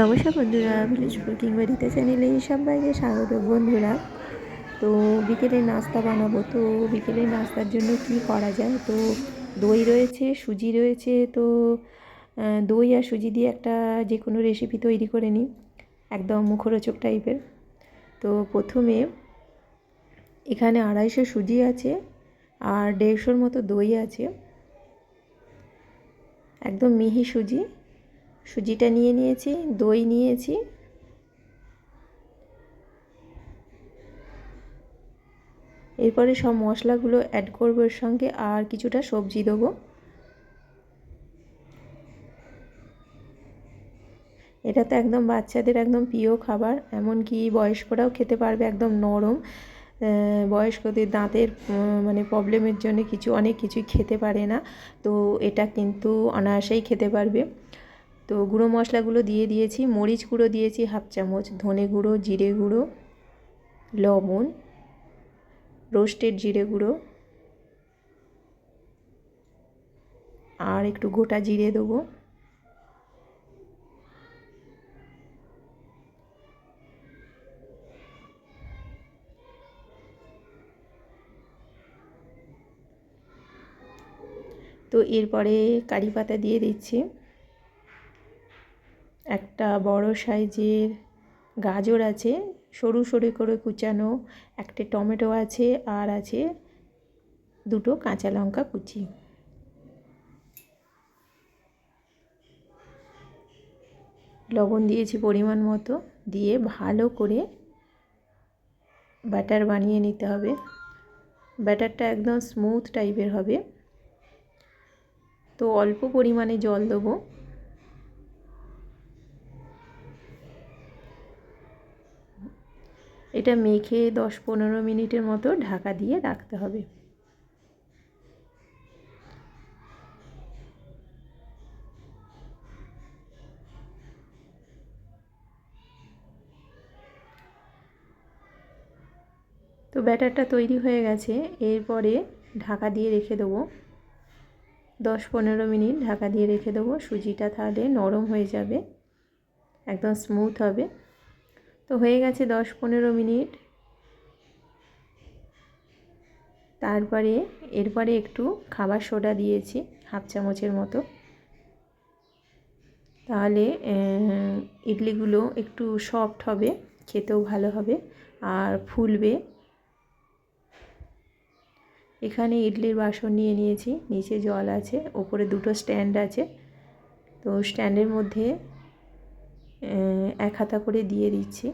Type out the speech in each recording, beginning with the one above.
নমস্কার বন্ধুরা, village cooking বাড়িতে চ্যানেলে সবাইকে স্বাগত বন্ধুরা। তো বিকেলে নাস্তা বানাবো, তো বিকেলে নাস্তার জন্য কি করা যায়? তো দই রয়েছে, সুজি রয়েছে, তো দই আর সুজি দিয়ে একটা যে কোনো রেসিপি তৈরি করে নিই, একদম মুখরোচক টাইপের তো প্রথমে এখানে আড়াইশো সুজি আছে আর দেড়শোর মতো দই আছে। একদম মিহি সুজি সুজিটা নিয়ে নিয়েছি, দই নিয়েছি। এরপরে সব মশলাগুলো অ্যাড করব এর সঙ্গে, আর কিছুটা সবজি দেবো। এটা তো একদম বাচ্চাদের একদম প্রিয় খাবার, এমনকি বয়স্করাও খেতে পারবে একদম নরম। বয়স্কদের দাঁতের মানে প্রবলেমের জন্য কিছু, অনেক কিছুই খেতে পারে না। তো এটা কিন্তু অনায়াসেই খেতে পারবে। তো গুঁড়ো মশলাগুলো দিয়ে দিয়েছি, মরিচ গুঁড়ো দিয়েছি হাফ চামচ, ধনে গুঁড়ো, জিরে গুঁড়ো, লবণ, রোস্টেড জিরে গুঁড়ো, আর একটু গোটা জিরে দেবো। তো এরপরে কারি পাতা দিয়ে দিচ্ছি। একটা বড় সাইজের গাজর আছে, সরু সরু করে কুচানো একটা টমেটো আছে আর আছে দুটো কাঁচা লঙ্কা কুচি। লবণ দিয়েছি পরিমাণ মতো, দিয়ে ভালো করে ব্যাটার বানিয়ে নিতে হবে। ব্যাটারটা একদম স্মুথ টাইপের হবে। তো অল্প পরিমাণে জল দেবো। এটা মেখে দশ পনেরো মিনিটের মতো ঢাকা দিয়ে রাখতে হবে। তো ব্যাটারটা তৈরি হয়ে গেছে, এরপরে ঢাকা দিয়ে রেখে দেবো। দশ পনেরো মিনিট ঢাকা দিয়ে রেখে দেবো, সুজিটা তাহলে নরম হয়ে যাবে, একদম স্মুথ হবে। তো হয়ে গেছে দশ পনেরো মিনিট। তারপরে, এরপরে একটু খাবার সোডা দিয়েছি, হাফ চামচের মতো। তাহলে ইডলিগুলো একটু সফট হবে, খেতেও ভালো হবে আর ফুলবে। এখানে ইডলির বাসন নিয়ে নিয়েছি, নিচে জল আছে, ওপরে দুটো স্ট্যান্ড আছে। তো স্ট্যান্ডের মধ্যে এক হাতা করে দিয়ে দিচ্ছি।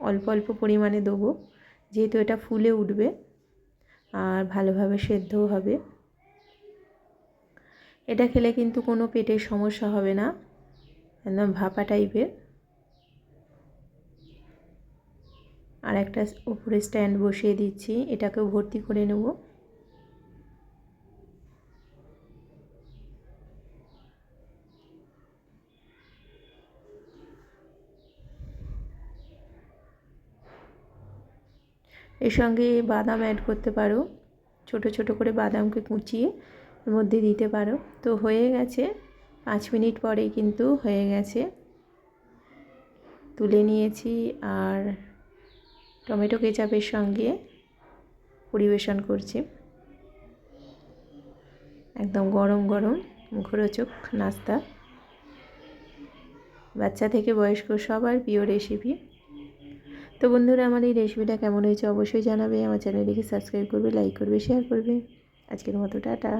অল্প অল্প পরিমাণে দেবো। যেহেতু এটা ফুলে উঠবে আর ভালোভাবে সেদ্ধও হবে। এটা খেলে কিন্তু কোনো পেটের সমস্যা হবে না। একদম ভাপা টাইপের। আর একটা উপরে স্ট্যান্ড বসিয়ে দিচ্ছি। এটাকেও ভর্তি করে নেব। এর সঙ্গে বাদাম অ্যাড করতে পারো। ছোট ছোট করে বাদামকে কুচিয়ে এর মধ্যে দিতে পারো। তো হয়ে গেছে। পাঁচ মিনিট পরেই কিন্তু হয়ে গেছে। তুলে নিয়েছি আর টমেটো কেচাপের সঙ্গে পরিবেশন করছি। একদম গরম গরম মুখরোচক নাস্তা। বাচ্চা থেকে বয়স্ক সবার প্রিয় রেসিপি তো বন্ধুরা, আমার এই রেসিপিটা কেমন হয়েছে অবশ্যই জানাবে। আমার চ্যানেলটিকে সাবস্ক্রাইব করবে, লাইক করবে, শেয়ার করবে। আজকের মতো, টাটা।